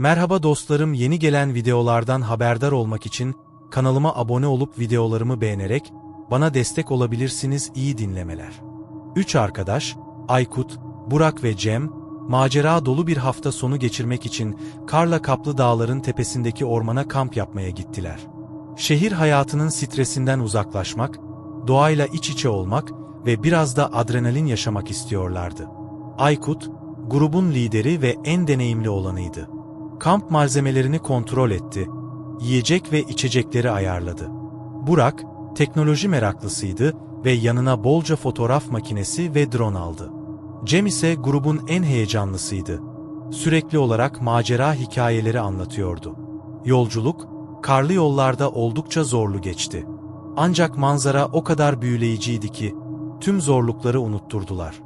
Merhaba dostlarım yeni gelen videolardan haberdar olmak için kanalıma abone olup videolarımı beğenerek bana destek olabilirsiniz iyi dinlemeler. Üç arkadaş, Aykut, Burak ve Cem, macera dolu bir hafta sonu geçirmek için karla kaplı dağların tepesindeki ormana kamp yapmaya gittiler. Şehir hayatının stresinden uzaklaşmak, doğayla iç içe olmak ve biraz da adrenalin yaşamak istiyorlardı. Aykut, grubun lideri ve en deneyimli olanıydı. Kamp malzemelerini kontrol etti, yiyecek ve içecekleri ayarladı. Burak, teknoloji meraklısıydı ve yanına bolca fotoğraf makinesi ve drone aldı. Cem ise grubun en heyecanlısıydı. Sürekli olarak macera hikayeleri anlatıyordu. Yolculuk, karlı yollarda oldukça zorlu geçti. Ancak manzara o kadar büyüleyiciydi ki, tüm zorlukları unutturdular.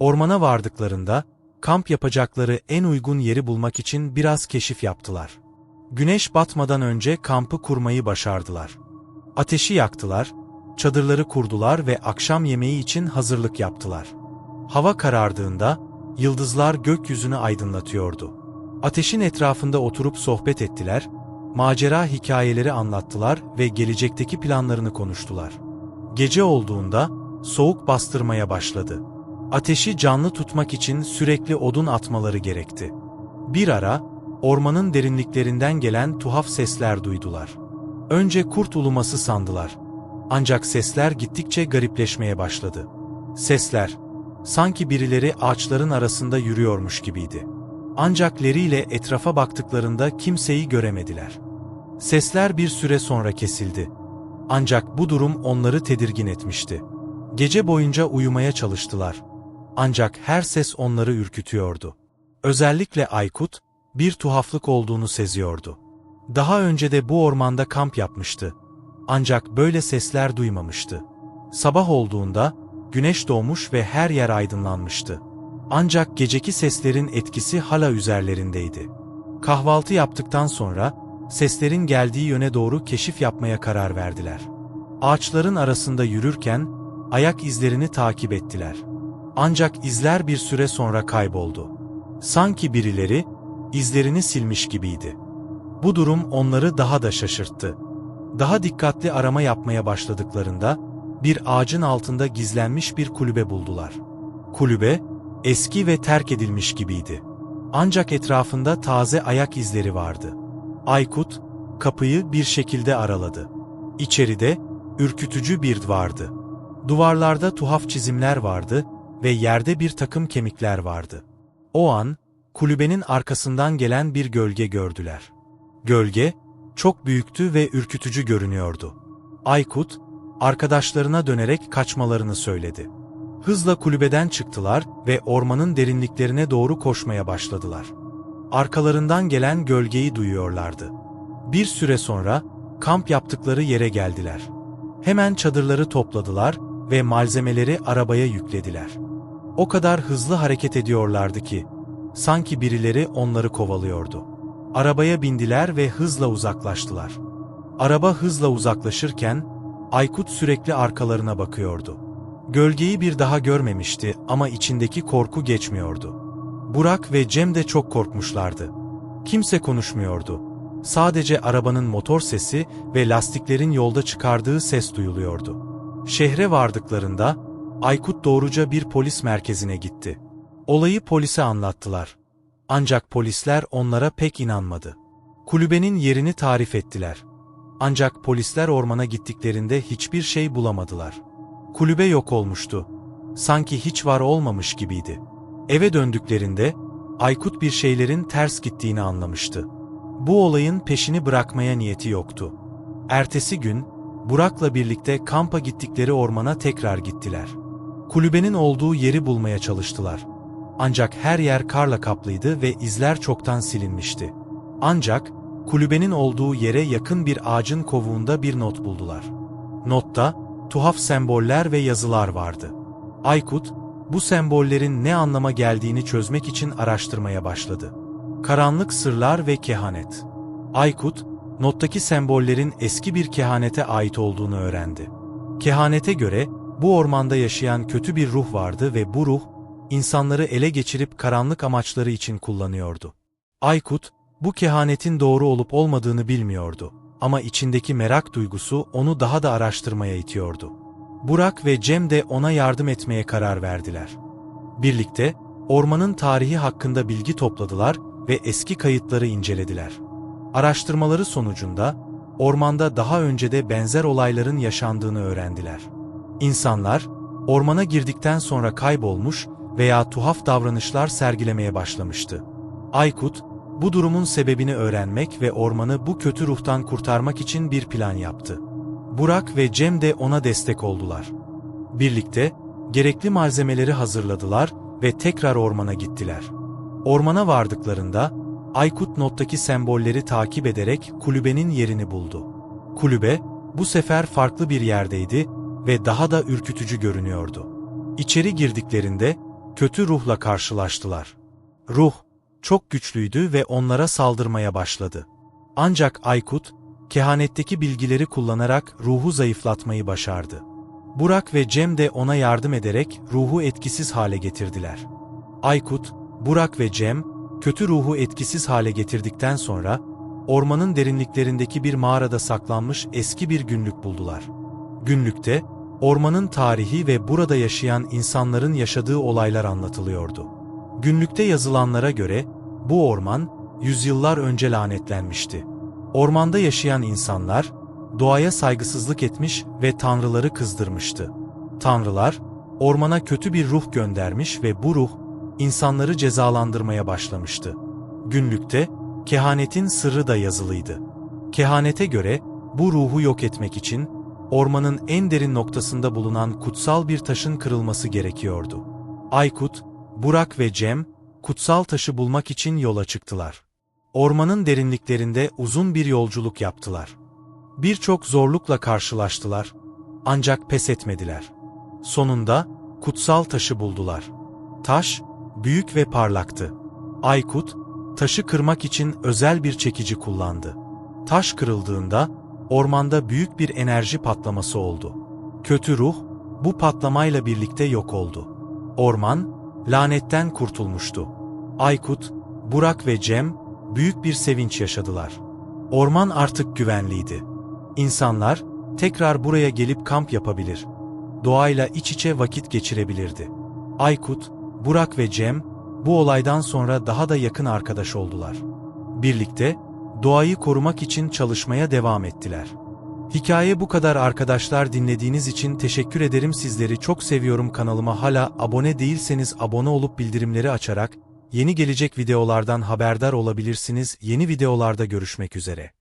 Ormana vardıklarında, kamp yapacakları en uygun yeri bulmak için biraz keşif yaptılar. Güneş batmadan önce kampı kurmayı başardılar. Ateşi yaktılar, çadırları kurdular ve akşam yemeği için hazırlık yaptılar. Hava karardığında, yıldızlar gökyüzünü aydınlatıyordu. Ateşin etrafında oturup sohbet ettiler, macera hikayeleri anlattılar ve gelecekteki planlarını konuştular. Gece olduğunda, soğuk bastırmaya başladı. Ateşi canlı tutmak için sürekli odun atmaları gerekti. Bir ara, ormanın derinliklerinden gelen tuhaf sesler duydular. Önce kurt uluması sandılar. Ancak sesler gittikçe garipleşmeye başladı. Sesler, sanki birileri ağaçların arasında yürüyormuş gibiydi. Ancak leriyle etrafa baktıklarında kimseyi göremediler. Sesler bir süre sonra kesildi. Ancak bu durum onları tedirgin etmişti. Gece boyunca uyumaya çalıştılar. Ancak her ses onları ürkütüyordu. Özellikle Aykut, bir tuhaflık olduğunu seziyordu. Daha önce de bu ormanda kamp yapmıştı. Ancak böyle sesler duymamıştı. Sabah olduğunda, güneş doğmuş ve her yer aydınlanmıştı. Ancak geceki seslerin etkisi hala üzerlerindeydi. Kahvaltı yaptıktan sonra, seslerin geldiği yöne doğru keşif yapmaya karar verdiler. Ağaçların arasında yürürken, ayak izlerini takip ettiler. Ancak izler bir süre sonra kayboldu. Sanki birileri, izlerini silmiş gibiydi. Bu durum onları daha da şaşırttı. Daha dikkatli arama yapmaya başladıklarında, bir ağacın altında gizlenmiş bir kulübe buldular. Kulübe, eski ve terk edilmiş gibiydi. Ancak etrafında taze ayak izleri vardı. Aykut, kapıyı bir şekilde araladı. İçeride, ürkütücü bir vardı. Duvarlarda tuhaf çizimler vardı ve yerde bir takım kemikler vardı. O an, kulübenin arkasından gelen bir gölge gördüler. Gölge, çok büyüktü ve ürkütücü görünüyordu. Aykut, arkadaşlarına dönerek kaçmalarını söyledi. Hızla kulübeden çıktılar ve ormanın derinliklerine doğru koşmaya başladılar. Arkalarından gelen gölgeyi duyuyorlardı. Bir süre sonra, kamp yaptıkları yere geldiler. Hemen çadırları topladılar ve malzemeleri arabaya yüklediler. O kadar hızlı hareket ediyorlardı ki, sanki birileri onları kovalıyordu. Arabaya bindiler ve hızla uzaklaştılar. Araba hızla uzaklaşırken, Aykut sürekli arkalarına bakıyordu. Gölgeyi bir daha görmemişti ama içindeki korku geçmiyordu. Burak ve Cem de çok korkmuşlardı. Kimse konuşmuyordu. Sadece arabanın motor sesi ve lastiklerin yolda çıkardığı ses duyuluyordu. Şehre vardıklarında, Aykut doğruca bir polis merkezine gitti. Olayı polise anlattılar. Ancak polisler onlara pek inanmadı. Kulübenin yerini tarif ettiler. Ancak polisler ormana gittiklerinde hiçbir şey bulamadılar. Kulübe yok olmuştu. Sanki hiç var olmamış gibiydi. Eve döndüklerinde Aykut bir şeylerin ters gittiğini anlamıştı. Bu olayın peşini bırakmaya niyeti yoktu. Ertesi gün Burak'la birlikte kampa gittikleri ormana tekrar gittiler. Kulübenin olduğu yeri bulmaya çalıştılar. Ancak her yer karla kaplıydı ve izler çoktan silinmişti. Ancak kulübenin olduğu yere yakın bir ağacın kovuğunda bir not buldular. Notta tuhaf semboller ve yazılar vardı. Aykut, bu sembollerin ne anlama geldiğini çözmek için araştırmaya başladı. Karanlık sırlar ve kehanet. Aykut, nottaki sembollerin eski bir kehanete ait olduğunu öğrendi. Kehanete göre, bu ormanda yaşayan kötü bir ruh vardı ve bu ruh, insanları ele geçirip karanlık amaçları için kullanıyordu. Aykut, Bu kehanetin doğru olup olmadığını bilmiyordu. Ama içindeki merak duygusu onu daha da araştırmaya itiyordu. Burak ve Cem de ona yardım etmeye karar verdiler. Birlikte, ormanın tarihi hakkında bilgi topladılar ve eski kayıtları incelediler. Araştırmaları sonucunda, ormanda daha önce de benzer olayların yaşandığını öğrendiler. İnsanlar, ormana girdikten sonra kaybolmuş veya tuhaf davranışlar sergilemeye başlamıştı. Aykut, bu durumun sebebini öğrenmek ve ormanı bu kötü ruhtan kurtarmak için bir plan yaptı. Burak ve Cem de ona destek oldular. Birlikte, gerekli malzemeleri hazırladılar ve tekrar ormana gittiler. Ormana vardıklarında, Aykut nottaki sembolleri takip ederek kulübenin yerini buldu. Kulübe, bu sefer farklı bir yerdeydi ve daha da ürkütücü görünüyordu. İçeri girdiklerinde, kötü ruhla karşılaştılar. Ruh, çok güçlüydü ve onlara saldırmaya başladı. Ancak Aykut, kehanetteki bilgileri kullanarak ruhu zayıflatmayı başardı. Burak ve Cem de ona yardım ederek ruhu etkisiz hale getirdiler. Aykut, Burak ve Cem, kötü ruhu etkisiz hale getirdikten sonra, ormanın derinliklerindeki bir mağarada saklanmış eski bir günlük buldular. Günlükte, ormanın tarihi ve burada yaşayan insanların yaşadığı olaylar anlatılıyordu. Günlükte yazılanlara göre, bu orman, yüzyıllar önce lanetlenmişti. Ormanda yaşayan insanlar, doğaya saygısızlık etmiş ve tanrıları kızdırmıştı. Tanrılar, ormana kötü bir ruh göndermiş ve bu ruh, insanları cezalandırmaya başlamıştı. Günlükte, kehanetin sırrı da yazılıydı. Kehanete göre, bu ruhu yok etmek için, ormanın en derin noktasında bulunan kutsal bir taşın kırılması gerekiyordu. Aykut, Burak ve Cem, kutsal taşı bulmak için yola çıktılar. Ormanın derinliklerinde uzun bir yolculuk yaptılar. Birçok zorlukla karşılaştılar, ancak pes etmediler. Sonunda, kutsal taşı buldular. Taş, büyük ve parlaktı. Aykut, taşı kırmak için özel bir çekici kullandı. Taş kırıldığında, ormanda büyük bir enerji patlaması oldu. Kötü ruh, bu patlamayla birlikte yok oldu. Orman, lanetten kurtulmuştu. Aykut, Burak ve Cem, büyük bir sevinç yaşadılar. Orman artık güvenliydi. İnsanlar, tekrar buraya gelip kamp yapabilir. Doğayla iç içe vakit geçirebilirdi. Aykut, Burak ve Cem, bu olaydan sonra daha da yakın arkadaş oldular. Birlikte, doğayı korumak için çalışmaya devam ettiler. Hikaye bu kadar arkadaşlar dinlediğiniz için teşekkür ederim sizleri çok seviyorum kanalıma hala abone değilseniz abone olup bildirimleri açarak yeni gelecek videolardan haberdar olabilirsiniz yeni videolarda görüşmek üzere.